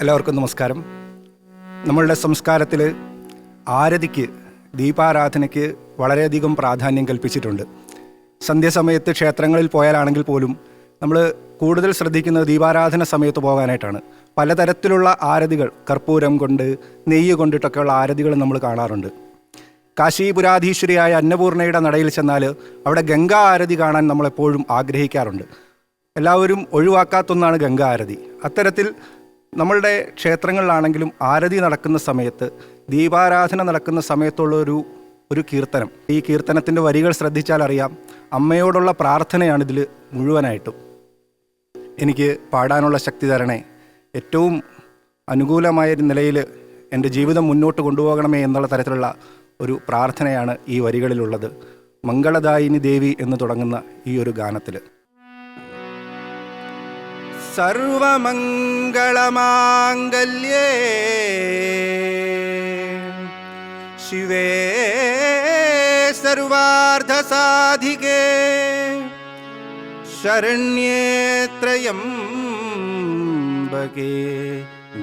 എല്ലാവർക്കും നമസ്കാരം. നമ്മളുടെ സംസ്കാരത്തിൽ ആരതിക്ക് ദീപാരാധനയ്ക്ക് വളരെയധികം പ്രാധാന്യം കൽപ്പിച്ചിട്ടുണ്ട്. സന്ധ്യാസമയത്ത് ക്ഷേത്രങ്ങളിൽ പോയാലാണെങ്കിൽ പോലും നമ്മൾ കൂടുതൽ ശ്രദ്ധിക്കുന്നത് ദീപാരാധന സമയത്ത് പോകാനായിട്ടാണ്. പലതരത്തിലുള്ള ആരതികൾ കർപ്പൂരം കൊണ്ട് നെയ്യ് കൊണ്ടിട്ടൊക്കെയുള്ള ആരതികൾ നമ്മൾ കാണാറുണ്ട്. കാശീപുരാധീശ്വരിയായ അന്നപൂർണയുടെ നടയിൽ ചെന്നാൽ അവിടെ ഗംഗാ ആരതി കാണാൻ നമ്മളെപ്പോഴും ആഗ്രഹിക്കാറുണ്ട്. എല്ലാവരും ഒഴിവാക്കാത്തൊന്നാണ് ഗംഗാ ആരതി. അത്തരത്തിൽ നമ്മളുടെ ക്ഷേത്രങ്ങളിലാണെങ്കിലും ആരതി നടക്കുന്ന സമയത്ത് ദീപാരാധന നടക്കുന്ന സമയത്തുള്ള ഒരു ഒരു കീർത്തനം. ഈ കീർത്തനത്തിന്റെ വരികൾ ശ്രദ്ധിച്ചാൽ അറിയാം അമ്മയോടുള്ള പ്രാർത്ഥനയാണ് ഇതിൽ മുഴുവനായിട്ടും. എനിക്ക് പാടാനുള്ള ശക്തി തരണേ. ഏറ്റവും അനുകൂലമായ നിലയിൽ എന്റെ ജീവിതം മുന്നോട്ട് കൊണ്ടുപോകണമേ എന്നുള്ള തരത്തിലുള്ള ഒരു പ്രാർത്ഥനയാണ് ഈ വരികളിലുള്ളത്. മംഗളദായിനി ദേവി എന്ന് തുടങ്ങുന്ന ഈ ഒരു ഗാനത്തിൽ സർവമംഗളമാംഗല്യേ. ശിവേ സർവാർദ്ധസാധികേ ശരണ്യേ ത്രയംബകേ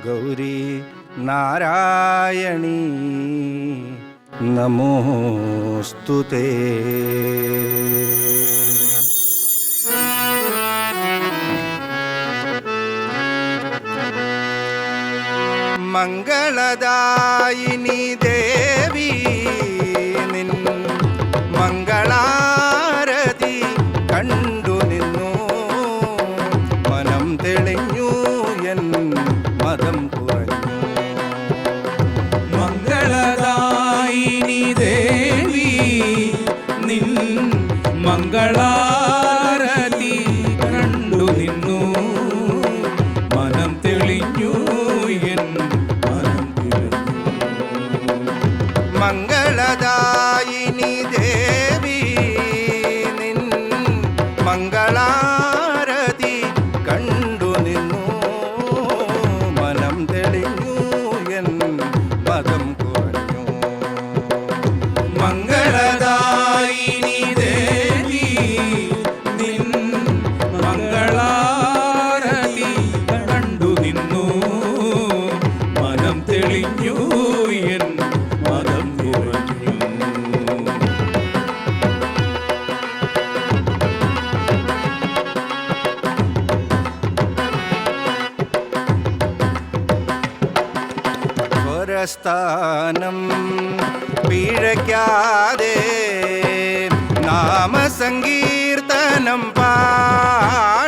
ഗൗരി നാരായണീ. നമോസ്തു മംഗളദായിനി ദേവി സ്വരസ്ഥാനം പിഴയ്ക്കാതെ നാമസങ്കീർത്തനം പാടാൻ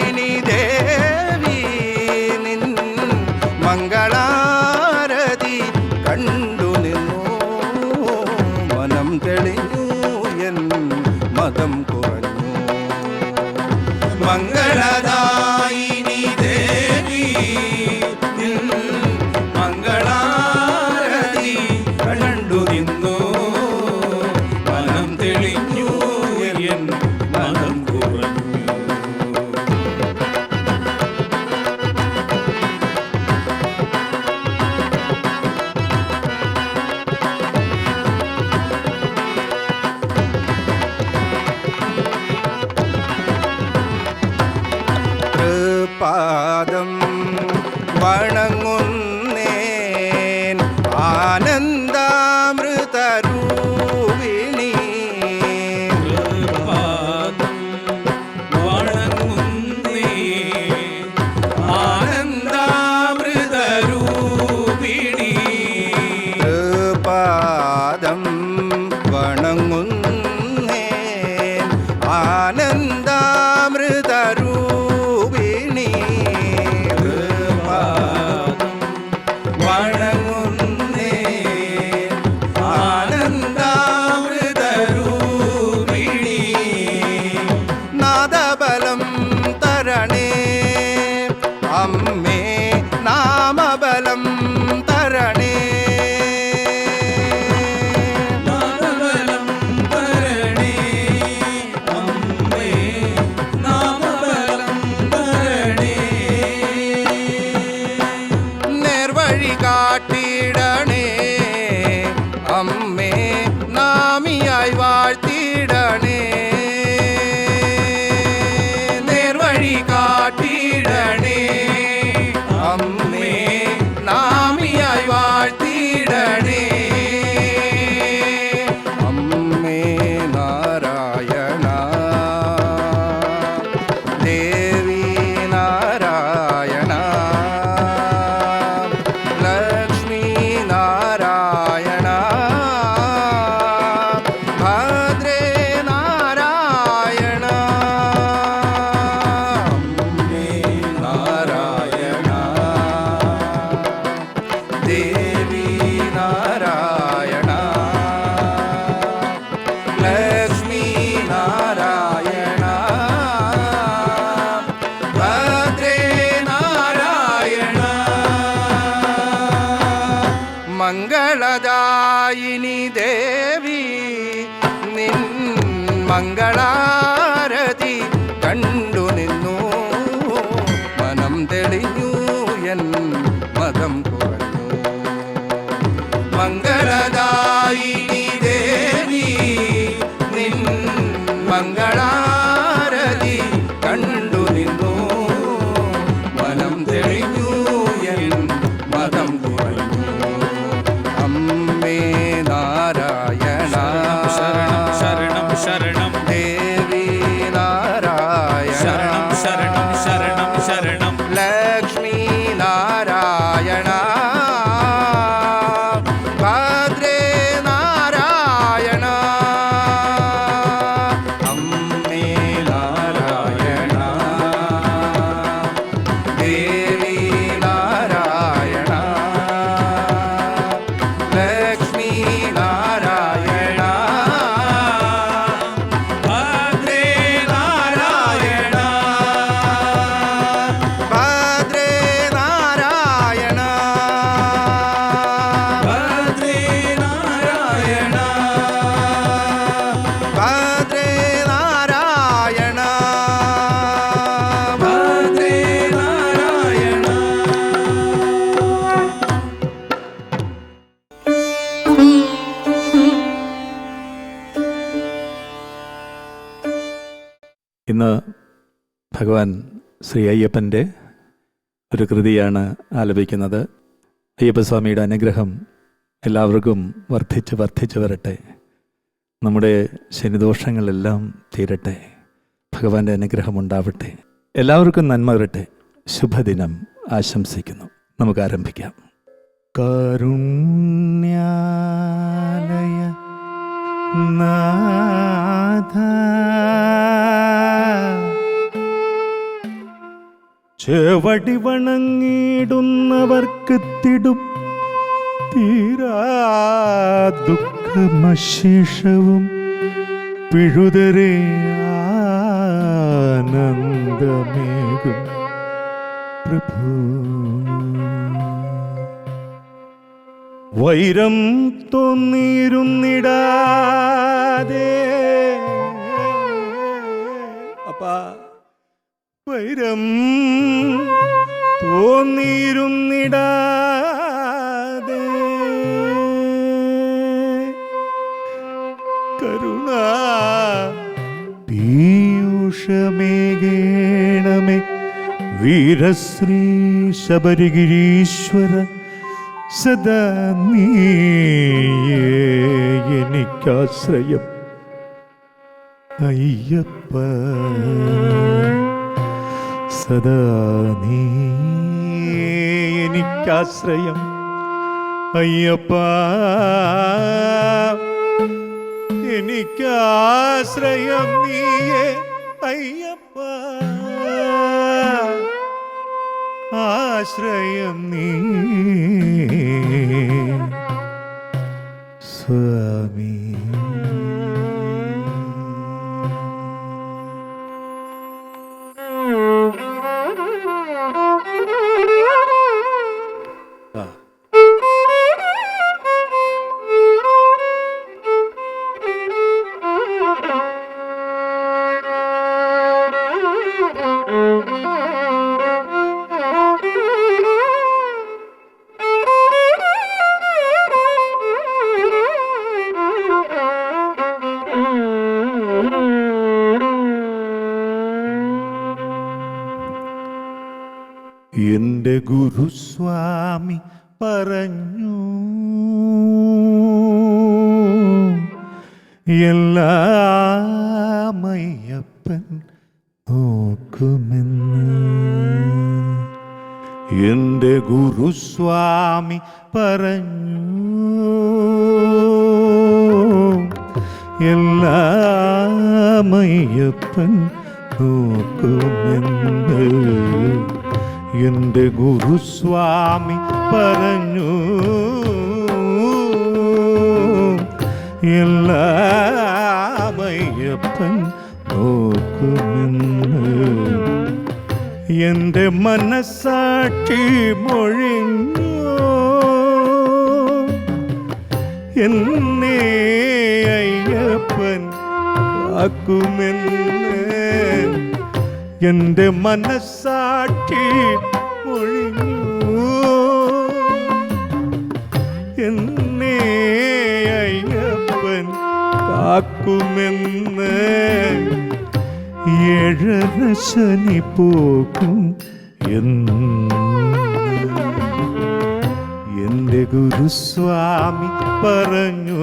இனி தேவ பாதம் வண மங்களா. ഇന്ന് ഭഗവാൻ ശ്രീ അയ്യപ്പന്റെ ഒരു കൃതിയാണ് ആലപിക്കുന്നത്. അയ്യപ്പസ്വാമിയുടെ അനുഗ്രഹം എല്ലാവർക്കും വർദ്ധിച്ച് വർദ്ധിച്ച് വരട്ടെ. നമ്മുടെ ശനിദോഷങ്ങളെല്ലാം തീരട്ടെ. ഭഗവാന്റെ അനുഗ്രഹം ഉണ്ടാവട്ടെ. എല്ലാവർക്കും നന്മ വരട്ടെ. ശുഭദിനം ആശംസിക്കുന്നു. നമുക്ക് ആരംഭിക്കാം. കാരുണ്യാലയ നാഥ. ചെവടി വണങ്ങിടുന്നവർക്ക് തിടും. തീരാ ദുഃഖമശേഷവും. പിഴുതരേ ആനന്ദമേകും. പ്രഭു. വൈരം തോന്നിയിരുന്നിടാതെ. അപ്പാ. വൈരം തോന്നിയിരുന്നിടാതെ. കരുണ പീയൂഷമേകേണമേ. വീരശ്രീ ശബരിഗിരീശ്വര സദാ നീയേ എനിക്കാശ്രയം. അയ്യപ്പ സദാ നീ എനിക്കാശ്രയം. അയ്യപ്പ എനിക്കാശ്രയം നീയേ. അയ്യപ്പ ആശ്രയം നീ. സ്വാമി. എല്ലാമയ്യപ്പൻ നോക്കുമെന്ന്. എന്റെ ഗുരുസ്വാമി പറഞ്ഞു എല്ലാമയ്യപ്പൻ നോക്കുമെന്ന്. എന്റെ ഗുരുസ്വാമി പറഞ്ഞു എല്ലാമയ്യപ്പൻ നോക്കുമെന്ന്. എന്റെ മനസ്സാക്ഷി മൊഴിഞ്ഞു? എന്നെ അയ്യപ്പൻ ആക്കുമെന്ന്. എന്റെ മനസ്സാക്ഷി ഒഴിഞ്ഞു കാക്കുമെന്ന് ഏഴര ശനി പോകും എന്ന്. എന്റെ ഗുരുസ്വാമി പറഞ്ഞു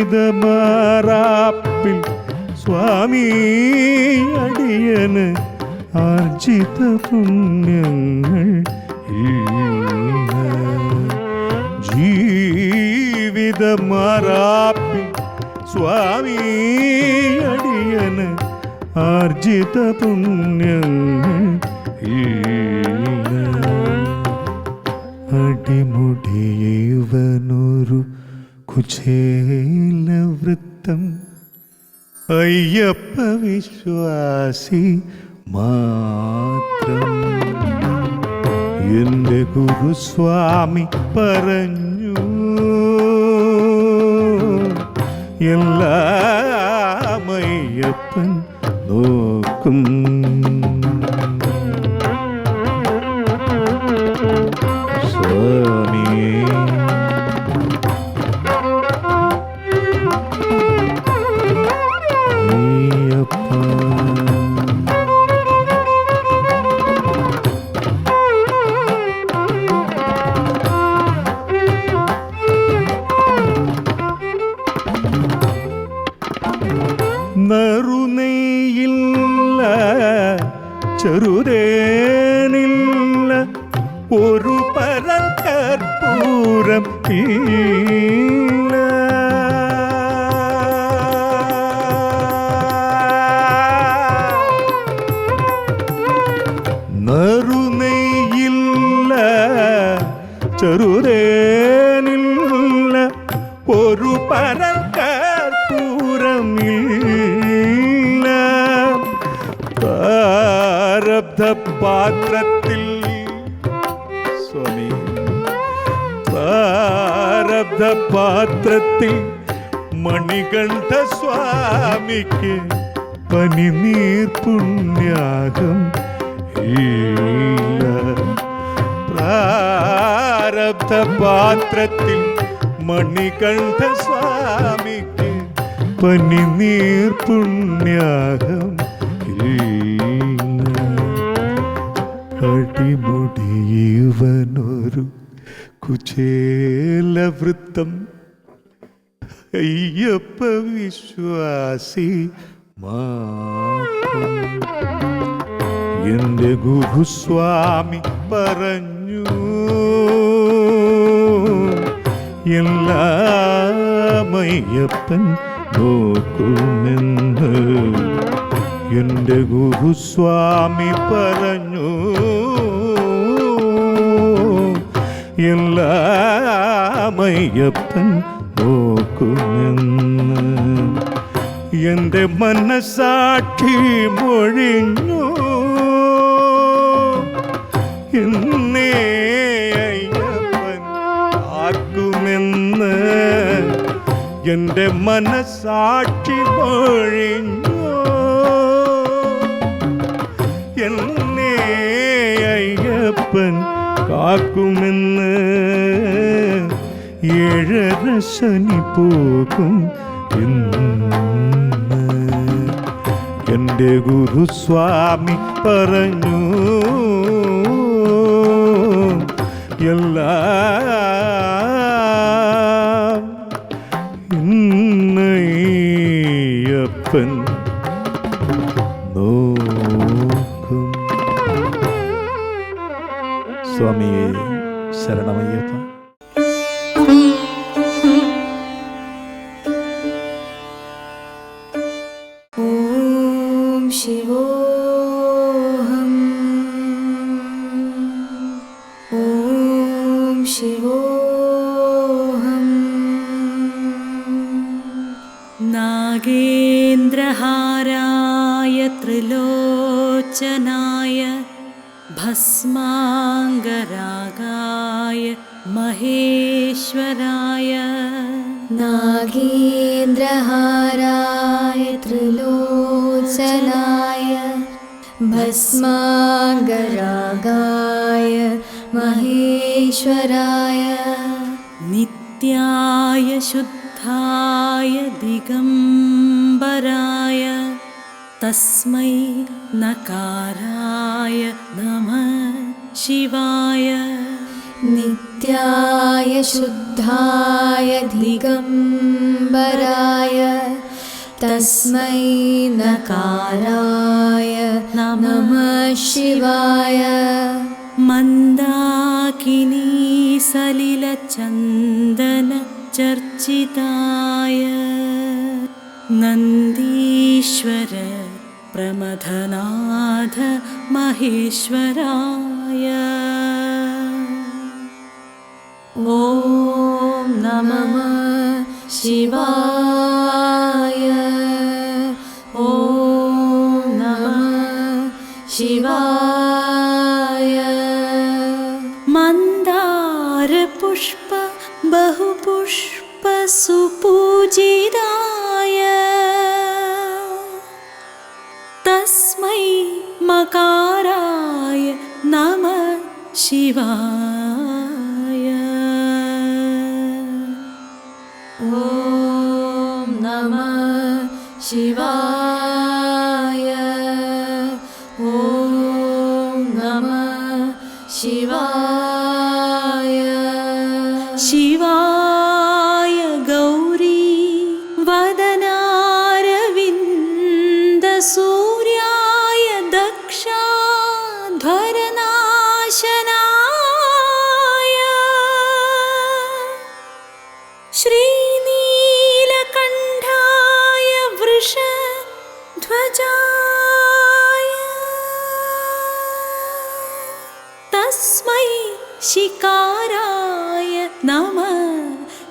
ജീവിതമാറാപ്പിൽ സ്വാമി അടിയന് ആർജിത പുണ്യങ്ങൾ ജീവിതമാറാപ്പിൽ സ്വാമി അടിയന് ആർജിത പുണ്യങ്ങൾ അടിമുടിയവനൊരു കുചേ അയ്യപ്പ വിശ്വാസി മാത്രം. എന്റെ ഗുരുസ്വാമി പറഞ്ഞു. എല്ലാമയ്യപ്പൻ നോക്കും. ഒരു പരൽ കർപ്പൂരം ഇല്ല നറുനെയില്ല ചെറുതേനില്ല ഒരു പരൽ കർപ്പൂരം ഇല്ല പ്രാരബ്ധ പാത്രത്തിൽ മണികണ്ഠ സ്വാമിക്ക് പനിനീർ പുണ്യാകം പ്രാരബ്ധ പാത്രത്തിൽ മണികണ്ഠ സ്വാമിക്ക് പനിനീർ പുണ്യാകം ഇല്ല. അടിമുടിയവനൊരു കുചേല വൃത്തം അയ്യപ്പ വിശ്വാസി എന്റെ ഗുരുസ്വാമി പറഞ്ഞു. എല്ലാമയ്യപ്പൻ നോക്കുമെന്ന് എന്റെ ഗുരുസ്വാമി പറഞ്ഞു. എല്ലാം അയ്യപ്പൻ നോക്കുമെന്ന്. എന്റെ മനസാക്ഷി മൊഴിഞ്ഞു. എന്നേ അയ്യപ്പൻ ആക്കുമെന്ന് എന്റെ മനസാക്ഷി മൊഴിഞ്ഞു. എന്നേ അയ്യപ്പൻ കാക്കുമെന്ന് ഏഴര ശനി പോകും ഇന്ന്. എന്റെ ഗുരുസ്വാമി പറഞ്ഞു എല്ലാം नागेन्द्रहाराय त्रिलोचनाय भस्माङ्गरागाय महेश्वराय नागेन्द्रहाराय त्रिलोचनाय भस्माङ्गरागाय महेश्वराय नित्याय शुद्धाय दिगम्बराय तस्मै नकाराय नमः शिवाय। नित्याय शुद्धाय दिगम्बराय। तस्मै नकाराय नमः शिवाय। मन्दाकिनी सलिलचन्दन चर्चिताय। नन्दीश्वर प्रमथनाथ महेश्वराय। ॐ नमः शिवाय मकाराय नमः शिवाय ॐ नमः शिवाय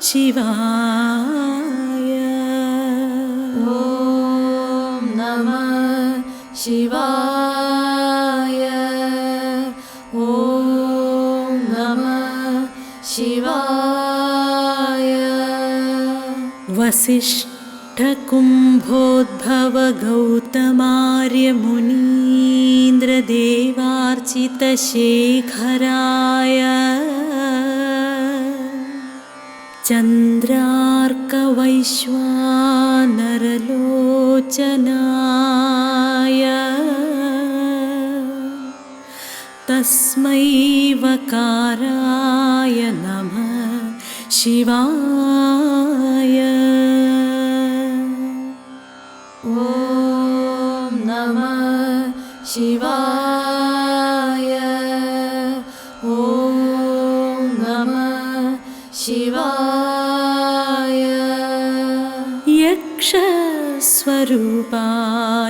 शिवाय। ॐ नमः शिवाय। ॐ नमः शिवाय। वसिष्ठकुम्भोद्भव गौतमार्यमुनीन्द्रदेवार्चितशेखराय चन्द्रार्कवैश्वानरलोचनाय। तस्मै वकाराय नमः शिवाय। ॐ नमः शिवाय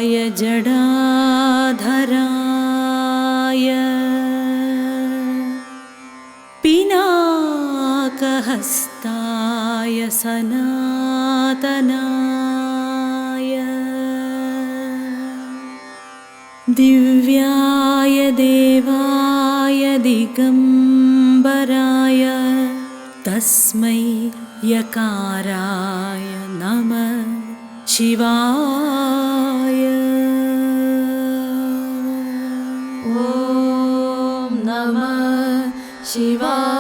यक्षस्वरूपाय जडाधराय। पिनाकहस्ताय सनातनाय। दिव्याय देवाय दिगम्बराय। तस्मै यकाराय नमः। शिवाय 私は